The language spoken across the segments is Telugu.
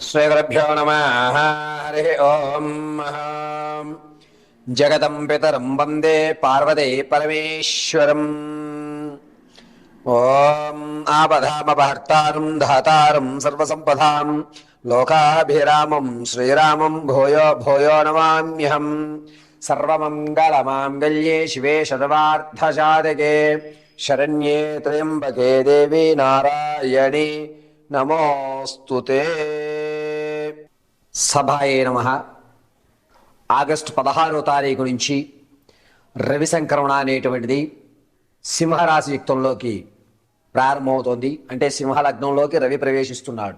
శ్రీగురుభ్యో నమ హరి ఓం జగతం పితరం వందే పార్వతే పరమేశ్వరం ఓం ఆపధామపహర్తారం ధాతారం సర్వసంపదాం లోకాభిరామం శ్రీరామం భూయో భూయో నమామ్యహం సర్వమంగళమాంగళ్యే శివే శర్వార్థసాధకే శరణ్యే త్రయంబకే దేవి నారాయణి నమోస్తుతే సభాయే నమ. ఆగస్టు పదహారో తారీఖు నుంచి రవి సంక్రమణ అనేటువంటిది సింహరాశి యుక్తంలోకి ప్రారంభమవుతోంది. అంటే సింహలగ్నంలోకి రవి ప్రవేశిస్తున్నాడు.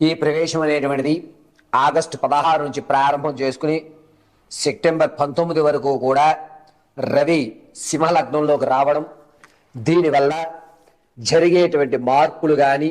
ఈ ప్రవేశం అనేటువంటిది ఆగస్టు పదహారు నుంచి ప్రారంభం చేసుకుని సెప్టెంబర్ పంతొమ్మిది వరకు కూడా రవి సింహలగ్నంలోకి రావడం దీనివల్ల జరిగేటువంటి మార్పులు కానీ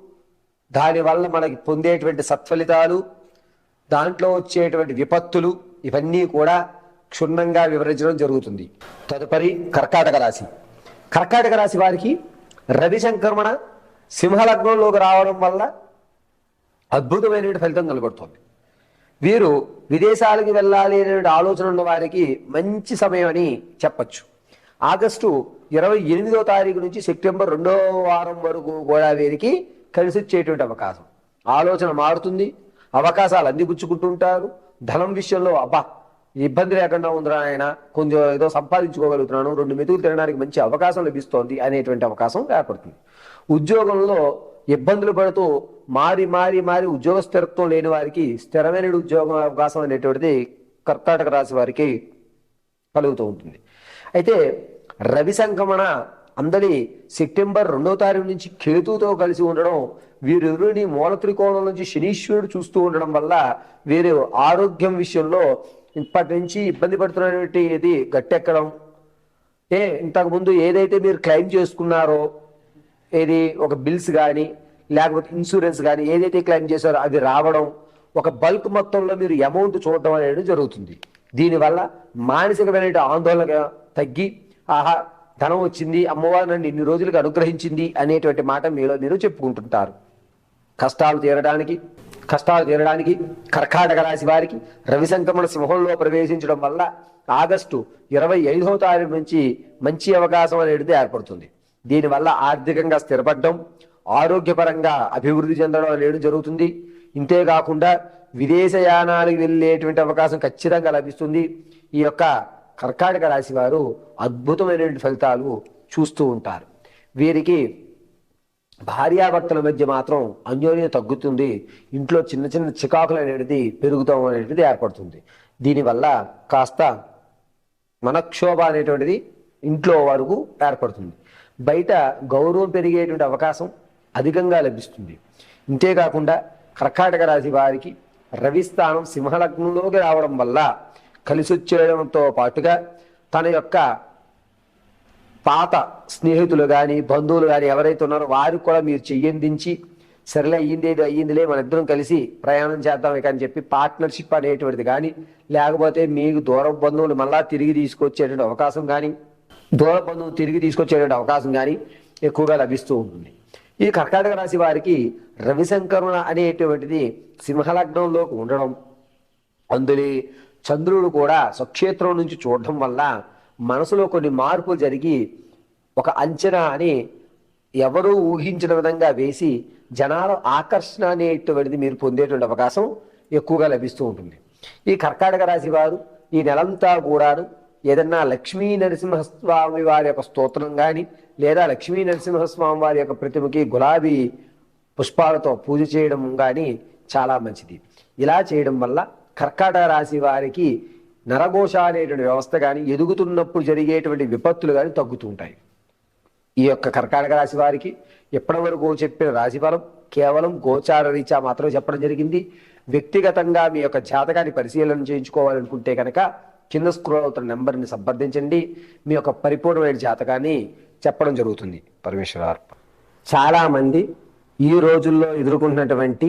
దానివల్ల మనకి పొందేటువంటి సత్ఫలితాలు దాంట్లో వచ్చేటువంటి విపత్తులు ఇవన్నీ కూడా క్షుణ్ణంగా వివరించడం జరుగుతుంది. తదుపరి కర్కాటక రాశి. కర్కాటక రాశి వారికి రవి సంక్రమణ సింహలగ్నంలోకి రావడం వల్ల అద్భుతమైనటువంటి ఫలితం కనబడుతుంది. వీరు విదేశాలకు వెళ్ళాలి అనేటువంటి ఆలోచన ఉన్న వారికి మంచి సమయం అని చెప్పచ్చు. ఆగస్టు ఇరవై ఎనిమిదో తారీఖు నుంచి సెప్టెంబర్ రెండో వారం వరకు కూడా వీరికి కలిసి వచ్చేటువంటి అవకాశం. ఆలోచన మారుతుంది అవకాశాలు అందిపుచ్చుకుంటుంటారు. ధనం విషయంలో అబ్బా ఇబ్బంది లేకుండా ఉందిరా ఆయన కొంచెం ఏదో సంపాదించుకోగలుగుతున్నాను రెండు మెతుకులు తినడానికి మంచి అవకాశం లభిస్తోంది అనేటువంటి అవకాశం ఏర్పడుతుంది. ఉద్యోగంలో ఇబ్బందులు పడుతూ మారి మారి మారి ఉద్యోగ స్థిరత్వం లేని వారికి స్థిరమైన ఉద్యోగం అవకాశం అనేటువంటిది కర్ణాటక రాశి వారికి కలుగుతూ ఉంటుంది. అయితే రవి సంక్రమణ అందరి సెప్టెంబర్ రెండో తారీఖు నుంచి కేతుతో కలిసి ఉండడం వీరిరుని మూల త్రికోణం నుంచి శనీశ్వరుడు చూస్తూ ఉండడం వల్ల వీరు ఆరోగ్యం విషయంలో ఇప్పటి నుంచి ఇబ్బంది పడుతున్నటువంటి ఇది గట్టెక్కడం. ఏ ఇంతకుముందు ఏదైతే మీరు క్లెయిమ్ చేసుకున్నారో ఏది ఒక బిల్స్ కానీ లేకపోతే ఇన్సూరెన్స్ కానీ ఏదైతే క్లెయిమ్ చేశారో అవి రావడం ఒక బల్క్ మొత్తంలో మీరు అమౌంట్ చూడడం అనేది జరుగుతుంది. దీనివల్ల మానసికమైన ఆందోళన తగ్గి ఆహా ధనం వచ్చింది అమ్మవారు నన్ను ఇన్ని రోజులుగా అనుగ్రహించింది అనేటువంటి మాట మీలో మీరు చెప్పుకుంటుంటారు. కష్టాలు తీరడానికి కష్టాలు తీరడానికి కర్కాటక రాశి వారికి రవి సంక్రమణ సింహంలో ప్రవేశించడం వల్ల ఆగస్టు ఇరవై ఐదవ తారీఖు నుంచి మంచి అవకాశం అనేది ఏర్పడుతుంది. దీనివల్ల ఆర్థికంగా స్థిరపడడం ఆరోగ్యపరంగా అభివృద్ధి చెందడం అనేది జరుగుతుంది. ఇంతేకాకుండా విదేశయానాలకు వెళ్ళేటువంటి అవకాశం ఖచ్చితంగా లభిస్తుంది. ఈ యొక్క కర్కాటక రాశి వారు అద్భుతమైనటువంటి ఫలితాలు చూస్తూ ఉంటారు. వీరికి భార్యాభర్తల మధ్య మాత్రం అన్యోన్యం తగ్గుతుంది. ఇంట్లో చిన్న చిన్న చికాకులు అనేది పెరుగుతాం అనేటువంటిది ఏర్పడుతుంది. దీనివల్ల కాస్త మనక్షోభ అనేటువంటిది ఇంట్లో వరకు ఏర్పడుతుంది. బయట గౌరవం పెరిగేటువంటి అవకాశం అధికంగా లభిస్తుంది. ఇంతేకాకుండా కర్కాటక రాశి వారికి రవి స్థానం సింహలగ్నంలోకి రావడం వల్ల కలిసి వచ్చేయడంతో పాటుగా తన యొక్క పాత స్నేహితులు కానీ బంధువులు కానీ ఎవరైతే ఉన్నారో వారికి కూడా మీరు చెయ్యందించి సరేలే అయ్యింది ఏదో అయ్యిందిలే మన ఇద్దరం కలిసి ప్రయాణం చేద్దాం ఇక అని చెప్పి పార్ట్నర్షిప్ అనేటువంటిది కానీ లేకపోతే మీకు దూర బంధువులు మళ్ళా తిరిగి తీసుకొచ్చేటువంటి అవకాశం కానీ దూర బంధువులు తిరిగి తీసుకొచ్చేటువంటి అవకాశం కానీ ఎక్కువగా లభిస్తూ ఉంటుంది. ఈ కర్కాటక రాశి వారికి రవిశంకరుణ అనేటువంటిది సింహలగ్నంలోకి ఉండడం అందులో చంద్రుడు కూడా స్వక్షేత్రం నుంచి చూడడం వల్ల మనసులో కొన్ని మార్పులు జరిగి ఒక అంచనా అని ఎవరూ ఊహించిన విధంగా వేసి జనాల ఆకర్షణ అనేటువంటిది మీరు పొందేటువంటి అవకాశం ఎక్కువగా లభిస్తూ ఉంటుంది. ఈ కర్కాటక రాశి వారు ఈ నెలంతా కూడాను ఏదన్నా లక్ష్మీ నరసింహస్వామి వారి యొక్క స్తోత్రం కానీ లేదా లక్ష్మీ నరసింహస్వామి వారి యొక్క ప్రతిమకి గులాబీ పుష్పాలతో పూజ చేయడం కానీ చాలా మంచిది. ఇలా చేయడం వల్ల కర్కాటక రాశి వారికి నరఘోష అనేటువంటి వ్యవస్థ కానీ ఎదుగుతున్నప్పుడు జరిగేటువంటి విపత్తులు కానీ తగ్గుతూ ఉంటాయి ఈ యొక్క కర్కాటక రాశి వారికి ఎప్పటి వరకు చెప్పిన రాశిఫలం కేవలం గోచార రీత్యా మాత్రమే చెప్పడం జరిగింది. వ్యక్తిగతంగా మీ యొక్క జాతకాన్ని పరిశీలన చేయించుకోవాలనుకుంటే కనుక కింద స్క్రోల్ అవుతున్న నెంబర్ని సంప్రదించండి. మీ యొక్క పరిపూర్ణమైన జాతకాన్ని చెప్పడం జరుగుతుంది. పరమేశ్వర చాలా మంది ఈ రోజుల్లో ఎదుర్కొంటున్నటువంటి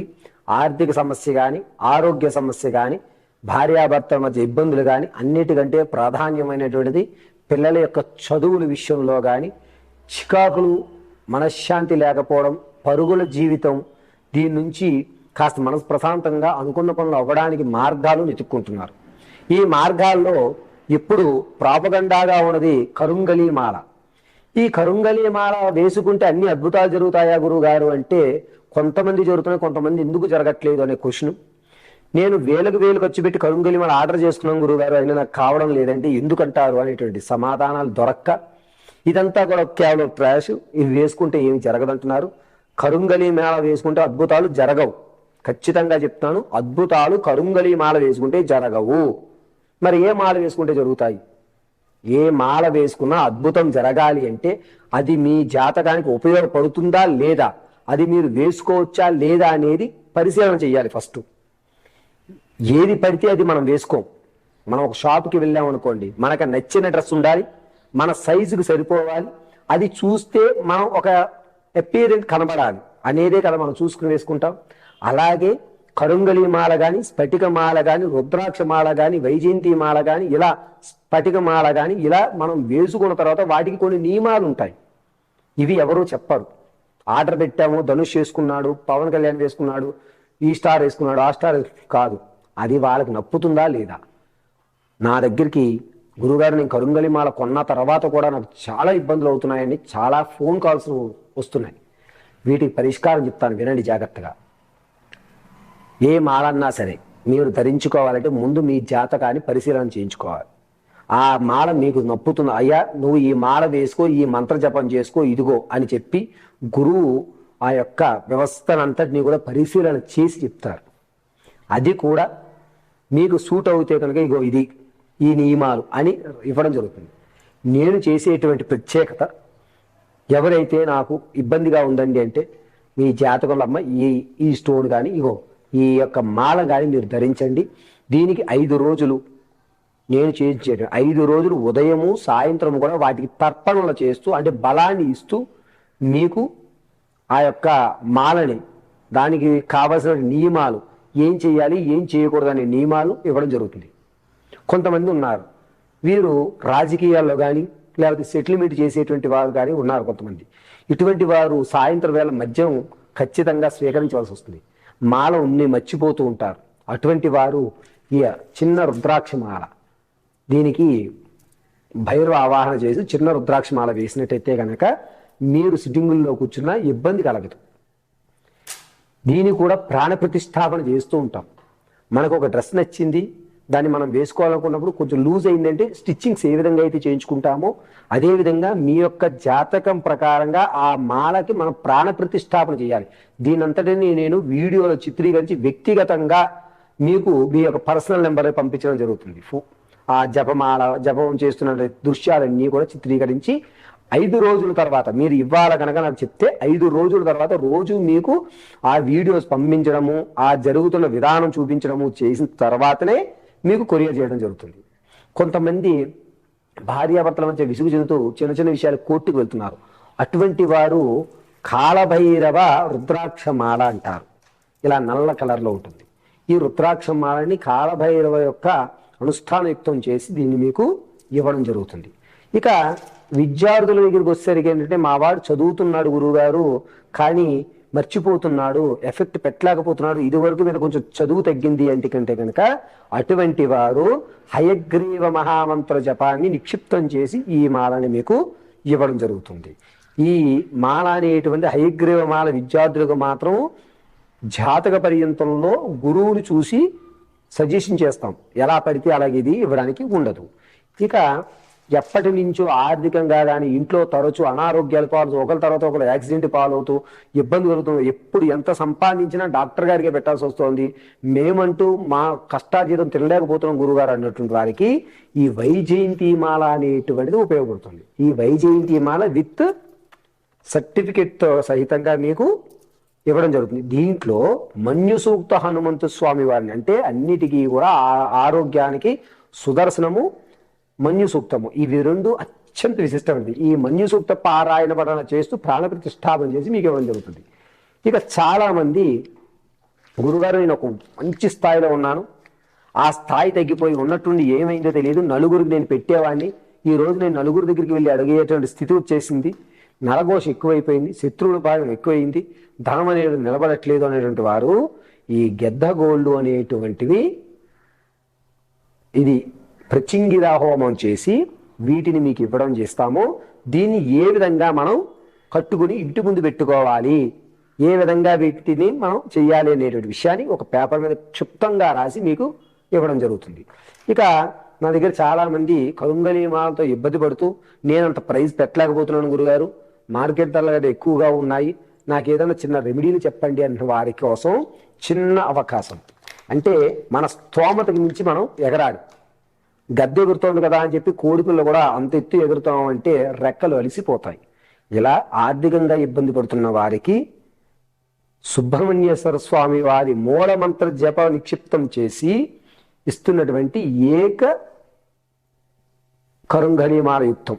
ఆర్థిక సమస్య కానీ ఆరోగ్య సమస్య కానీ భార్యాభర్తల మధ్య ఇబ్బందులు కానీ అన్నిటికంటే ప్రాధాన్యమైనటువంటిది పిల్లల యొక్క చదువుల విషయంలో కానీ చికాకులు మనశ్శాంతి లేకపోవడం పరుగుల జీవితం దీని నుంచి కాస్త మనసు ప్రశాంతంగా అనుకున్న పనులు అవ్వడానికి మార్గాలు వెతుక్కుంటున్నారు. ఈ మార్గాల్లో ఇప్పుడు ప్రాపగండాగా ఉన్నది కరుంగలీమాల ఈ కరుంగలీమాల వేసుకుంటే అన్ని అద్భుతాలు జరుగుతాయా గురువు గారు అంటే కొంతమంది జరుగుతున్నాయి కొంతమంది ఎందుకు జరగట్లేదు అనే క్వశ్చన్. నేను వేలకు వేలు ఖర్చు పెట్టి కరుంగలి మాల ఆర్డర్ చేసుకున్నాం గురువు గారు అయినా నాకు కావడం లేదంటే ఎందుకంటారు అనేటువంటి సమాధానాలు దొరక్క. ఇదంతా కూడా కేవలం ట్రాష్ ఇవి వేసుకుంటే ఏమి జరగదంటున్నారు. కరుంగలి మేళ వేసుకుంటే అద్భుతాలు జరగవు. ఖచ్చితంగా చెప్తాను అద్భుతాలు కరుంగలి మాల వేసుకుంటే జరగవు. మరి ఏ మాల వేసుకుంటే జరుగుతాయి? ఏ మాల వేసుకున్నా అద్భుతం జరగాలి అంటే అది మీ జాతకానికి ఉపయోగపడుతుందా లేదా? అది మీరు వేసుకోవచ్చా లేదా అనేది పరిశీలన చేయాలి ఫస్ట్. ఏది పడితే అది మనం వేసుకోం. మనం ఒక షాప్కి వెళ్ళాం అనుకోండి మనకు నచ్చిన డ్రెస్ ఉండాలి మన సైజుకి సరిపోవాలి అది చూస్తే మనం ఒక అపీరెంట్ కనబడాలి. అనేదే కదా మనం చూసుకుని వేసుకుంటాం. అలాగే కరుంగళి మాల కానీ స్ఫటిక మాల కానీ రుద్రాక్ష మాల కానీ వైజయంతి మాల కానీ ఇలా స్ఫటిక మాల కానీ ఇలా మనం వేసుకున్న తర్వాత వాటికి కొన్ని నియమాలు ఉంటాయి. ఇవి ఎవరూ చెప్పరు. ఆర్డర్ పెట్టాము ధనుష్ వేసుకున్నాడు పవన్ కళ్యాణ్ వేసుకున్నాడు ఈ స్టార్ వేసుకున్నాడు ఆ స్టార్ కాదు అది వాళ్ళకి నప్పుతుందా లేదా? నా దగ్గరికి గురుగారు నేను కరుంగలిమాల కొన్న తర్వాత కూడా నాకు చాలా ఇబ్బందులు అవుతున్నాయని చాలా ఫోన్ కాల్స్ వస్తున్నాయి. వీటికి పరిష్కారం చెప్తాను వినండి జాగ్రత్తగా. ఏ మాలన్నా సరే మీరు ధరించుకోవాలంటే ముందు మీ జాతకాన్ని పరిశీలన చేయించుకోవాలి. ఆ మాల మీకు నప్పుతుంది అయ్యా నువ్వు ఈ మాల వేసుకో ఈ మంత్ర జపం చేసుకో ఇదిగో అని చెప్పి గురువు ఆ యొక్క వ్యవస్థనంతటినీ కూడా పరిశీలన చేసి చెప్తారు. అది కూడా మీకు సూట్ అవుతే కనుక ఇగో ఇది ఈ నియమాలు అని ఇవ్వడం జరుగుతుంది. నేను చేసేటువంటి ప్రత్యేకత ఎవరైతే నాకు ఇబ్బందిగా ఉందండి అంటే మీ జాతకంలో అమ్మ ఈ ఈ స్టోన్ కానీ ఇగో ఈ యొక్క మాల కానీ మీరు ధరించండి. దీనికి ఐదు రోజులు నేను చేయించేట ఐదు రోజులు ఉదయము సాయంత్రం కూడా వాటికి తర్పణలు చేస్తూ అంటే బలాన్ని ఇస్తూ మీకు ఆ యొక్క మాలని దానికి కావలసిన నియమాలు ఏం చేయాలి ఏం చేయకూడదు అనే నియమాలు ఇవ్వడం జరుగుతుంది. కొంతమంది ఉన్నారు. వీరు రాజకీయాల్లో కానీ లేకపోతే సెటిల్మెంట్ చేసేటువంటి వారు కానీ ఉన్నారు కొంతమంది. ఇటువంటి వారు సాయంత్రం వేళ మద్యం ఖచ్చితంగా స్వీకరించవలసి వస్తుంది. మాల ఉన్ని మర్చిపోతూ ఉంటారు. అటువంటి వారు ఈ చిన్న రుద్రాక్ష మాల. దీనికి భైరవ ఆవాహన చేసి చిన్న రుద్రాక్ష మాల వేసినట్టయితే కనుక మీరు సిట్టింగుల్లో కూర్చున్నా ఇబ్బంది కలగదు. దీన్ని కూడా ప్రాణ ప్రతిష్టాపన చేస్తూ ఉంటాం. మనకు ఒక డ్రెస్ నచ్చింది దాన్ని మనం వేసుకోవాలనుకున్నప్పుడు కొంచెం లూజ్ అయిందంటే స్టిచ్చింగ్స్ ఏ విధంగా అయితే చేయించుకుంటామో అదేవిధంగా మీ యొక్క జాతకం ప్రకారంగా ఆ మాలకి మనం ప్రాణ ప్రతిష్టాపన చేయాలి. దీనంతటిని నేను వీడియోలో చిత్రీకరించి వ్యక్తిగతంగా మీకు మీ యొక్క పర్సనల్ నెంబర్ పంపించడం జరుగుతుంది. ఫో- ఆ జపమాల జపం చేస్తున్న దృశ్యాలన్నీ కూడా చిత్రీకరించి ఐదు రోజుల తర్వాత మీరు ఇవ్వాలి కనుక నాకు చెప్తే ఐదు రోజుల తర్వాత రోజు మీకు ఆ వీడియోస్ పంపించడము ఆ జరుగుతున్న విధానం చూపించడము చేసిన తర్వాతనే మీకు కొరియర్ చేయడం జరుగుతుంది. కొంతమంది భార్యాభర్తల మధ్య విసుగు చెందుతూ చిన్న చిన్న విషయాలు కోర్టుకు వెళ్తున్నారు. అటువంటి వారు కాలభైరవ రుద్రాక్ష మాల అంటారు. ఇలా నల్ల కలర్లో ఉంటుంది. ఈ రుద్రాక్ష మాలని కాలభైరవ యొక్క అనుష్ఠానయుక్తం చేసి దీన్ని మీకు ఇవ్వడం జరుగుతుంది. ఇక విద్యార్థుల దగ్గరికి వచ్చేసరికి ఏంటంటే మా వాడు చదువుతున్నాడు గురువుగారు కానీ మర్చిపోతున్నాడు ఎఫెక్ట్ పెట్టలేకపోతున్నాడు ఇది వరకు మీద కొంచెం చదువు తగ్గింది అంటే కంటే కనుక అటువంటి వారు హయగ్రీవ మహామంత్ర జపాన్ని నిక్షిప్తం చేసి ఈ మాలని మీకు ఇవ్వడం జరుగుతుంది. ఈ మాల అనేటువంటి హయగ్రీవ మాల విద్యార్థులకు మాత్రం జాతక పర్యంతంలో గురువును చూసి సజెషన్ చేస్తాం. ఎలా పడితే అలాగే ఇది ఇవ్వడానికి ఉండదు. ఇక ఎప్పటి నుంచో ఆర్థికంగా కానీ ఇంట్లో తరచూ అనారోగ్యాలు పాలు ఒకరి తర్వాత ఒకరు యాక్సిడెంట్ పాలవుతూ ఇబ్బంది కలుగుతుంది ఎప్పుడు ఎంత సంపాదించినా డాక్టర్ గారికి పెట్టాల్సి వస్తుంది. మేమంటూ మా కష్టార్జితం తినలేకపోతున్నాం గురుగారు అన్నటువంటి వారికి ఈ వైజయంతి మాల అనేటువంటిది ఉపయోగపడుతుంది. ఈ వైజయంతి మాల విత్ సర్టిఫికెట్తో సహితంగా మీకు ఇవ్వడం జరుగుతుంది. దీంట్లో మన్యు సూక్త హనుమంతు స్వామి వారిని అంటే అన్నిటికీ కూడా ఆ- ఆరోగ్యానికి సుదర్శనము మన్యు సూక్తము ఇవి రెండు అత్యంత విశిష్టమైనది ఈ మన్యు సూక్త పారాయణ పఠన చేస్తూ ప్రాణ ప్రతిష్టాపన చేసి మీకు ఇవ్వడం జరుగుతుంది. ఇక చాలామంది గురుగారు నేను ఒక మంచి స్థాయిలో ఉన్నాను. ఆ స్థాయి తగ్గిపోయి ఉన్నట్టుండి ఏమైందో తెలియదు. నలుగురికి నేను పెట్టేవాడిని. ఈ రోజు నేను నలుగురు దగ్గరికి వెళ్ళి అడిగేటువంటి స్థితి వచ్చేసింది. నరఘోష ఎక్కువైపోయింది శత్రువుల భాగం ఎక్కువైంది ధనం అనేది నిలబడట్లేదు అనేటువంటి వారు ఈ గెద్ద గోల్డు అనేటువంటివి ఇది ప్రచింగిర హోమం చేసి వీటిని మీకు ఇవ్వడం చేస్తాము. దీన్ని ఏ విధంగా మనం కట్టుకుని ఇంటి ముందు పెట్టుకోవాలి? ఏ విధంగా వీటిని మనం చేయాలి అనేటువంటి విషయాన్ని ఒక పేపర్ మీద క్షుప్తంగా రాసి మీకు ఇవ్వడం జరుగుతుంది. ఇక నా దగ్గర చాలామంది కరుంగలీమాలతో ఇబ్బంది పడుతూ నేను అంత పెట్టలేకపోతున్నాను గురుగారు. మార్కెట్ ధరలు కదా ఎక్కువగా ఉన్నాయి. నాకు ఏదైనా చిన్న రెమెడీని చెప్పండి అన్న వారి కోసం చిన్న అవకాశం. అంటే మన స్తోమతకి మించి మనం ఎగరాడు గద్దె ఎగురుతోంది కదా అని చెప్పి కోడిపిల్ల కూడా అంత ఎత్తు ఎగురుతాం అంటే రెక్కలు అలిసిపోతాయి. ఇలా ఆర్థికంగా ఇబ్బంది పడుతున్న వారికి సుబ్రహ్మణ్యేశ్వర స్వామి వారి మూలమంత్ర జప నిక్షిప్తం చేసి ఇస్తున్నటువంటి ఏక కరుంగణీమార యుక్తం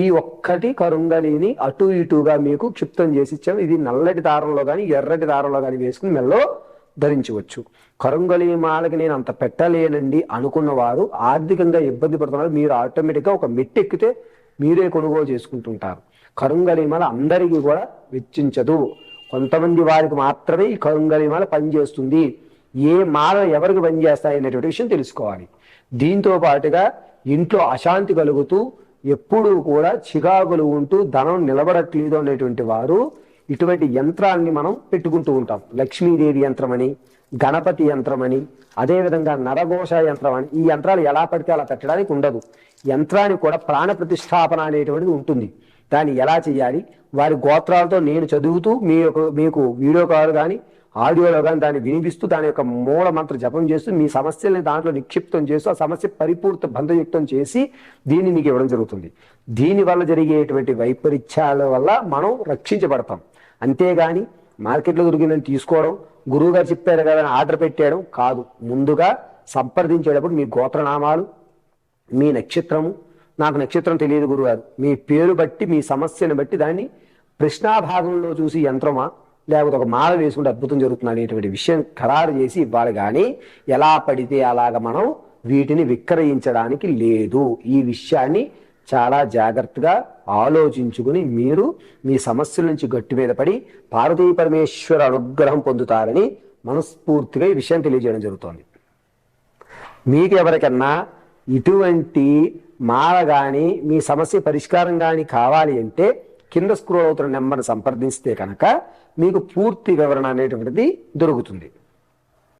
ఈ ఒక్కటి కరుంగలిని అటు ఇటుగా మీకు క్షిప్తం చేసి ఇచ్చాము ఇది నల్లటి దారంలో కానీ ఎర్రటి దారంలో కానీ వేసుకుని మెల్లో ధరించవచ్చు. కరుంగలి మాలకి నేను అంత పెట్టలేనండి అనుకున్న వారు ఆర్థికంగా ఇబ్బంది పడుతున్నారు. మీరు ఆటోమేటిక్గా ఒక మెట్టు ఎక్కితే మీరే కొనుగోలు చేసుకుంటుంటారు. కరుంగలి మాల అందరికీ కూడా వెచ్చించదు. కొంతమంది వారికి మాత్రమే ఈ కరుంగలి మాల పనిచేస్తుంది. ఏ మాల ఎవరికి పనిచేస్తాయి అనేటువంటి విషయం తెలుసుకోవాలి. దీంతో పాటుగా ఇంట్లో అశాంతి కలుగుతూ ఎప్పుడూ కూడా చికాకులు ఉంటూ ధనం నిలబడట్లేదు అనేటువంటి వారు ఇటువంటి యంత్రాన్ని మనం పెట్టుకుంటూ ఉంటాం. లక్ష్మీదేవి యంత్రమని గణపతి యంత్రమని అదేవిధంగా నరఘోష యంత్రం అని ఈ యంత్రాలు ఎలా పడితే అలా పెట్టడానికి ఉండదు. యంత్రానికి కూడా ప్రాణ ప్రతిష్టాపన అనేటువంటిది ఉంటుంది. దాన్ని ఎలా చేయాలి? వారి గోత్రాలతో నేను చదువుతూ మీ యొక్క మీకు వీడియో కాల్ కానీ ఆడియోలో కానీ దాన్ని వినిపిస్తూ దాని యొక్క మూల మంత్ర జపం చేస్తూ మీ సమస్యల్ని దాంట్లో నిక్షిప్తం చేస్తూ ఆ సమస్య పరిపూర్త బంధయుక్తం చేసి దీన్ని మీకు ఇవ్వడం జరుగుతుంది. దీని వల్ల జరిగేటువంటి వైపరీత్యాల వల్ల మనం రక్షించబడతాం. అంతేగాని మార్కెట్లో దొరికిందని తీసుకోవడం గురువు గారు చెప్పారు కదా అని ఆర్డర్ పెట్టేయడం కాదు. ముందుగా సంప్రదించేటప్పుడు మీ గోత్రనామాలు మీ నక్షత్రము నాకు నక్షత్రం తెలియదు గురుగారు మీ పేరు బట్టి మీ సమస్యను బట్టి దాన్ని ప్రశ్నాభాగంలో చూసి యంత్రమా? లేకపోతే ఒక మాల వేసుకుంటే అద్భుతం జరుగుతుంది అనేటువంటి విషయం ఖరారు చేసి ఇవ్వాలి కానీ ఎలా పడితే అలాగ మనం వీటిని విక్రయించడానికి లేదు. ఈ విషయాన్ని చాలా జాగ్రత్తగా ఆలోచించుకుని మీరు మీ సమస్యల నుంచి గట్టి మీద పడి పార్వతీ పరమేశ్వర అనుగ్రహం పొందుతారని మనస్ఫూర్తిగా ఈ విషయం తెలియజేయడం జరుగుతోంది. మీకు ఎవరికన్నా ఇటువంటి మాల కానీ మీ సమస్య పరిష్కారం కానీ కావాలి అంటే కింద స్క్రోల్ అవుతున్న నెంబర్ని సంప్రదిస్తే కనుక మీకు పూర్తి వివరణ అనేటువంటిది దొరుకుతుంది.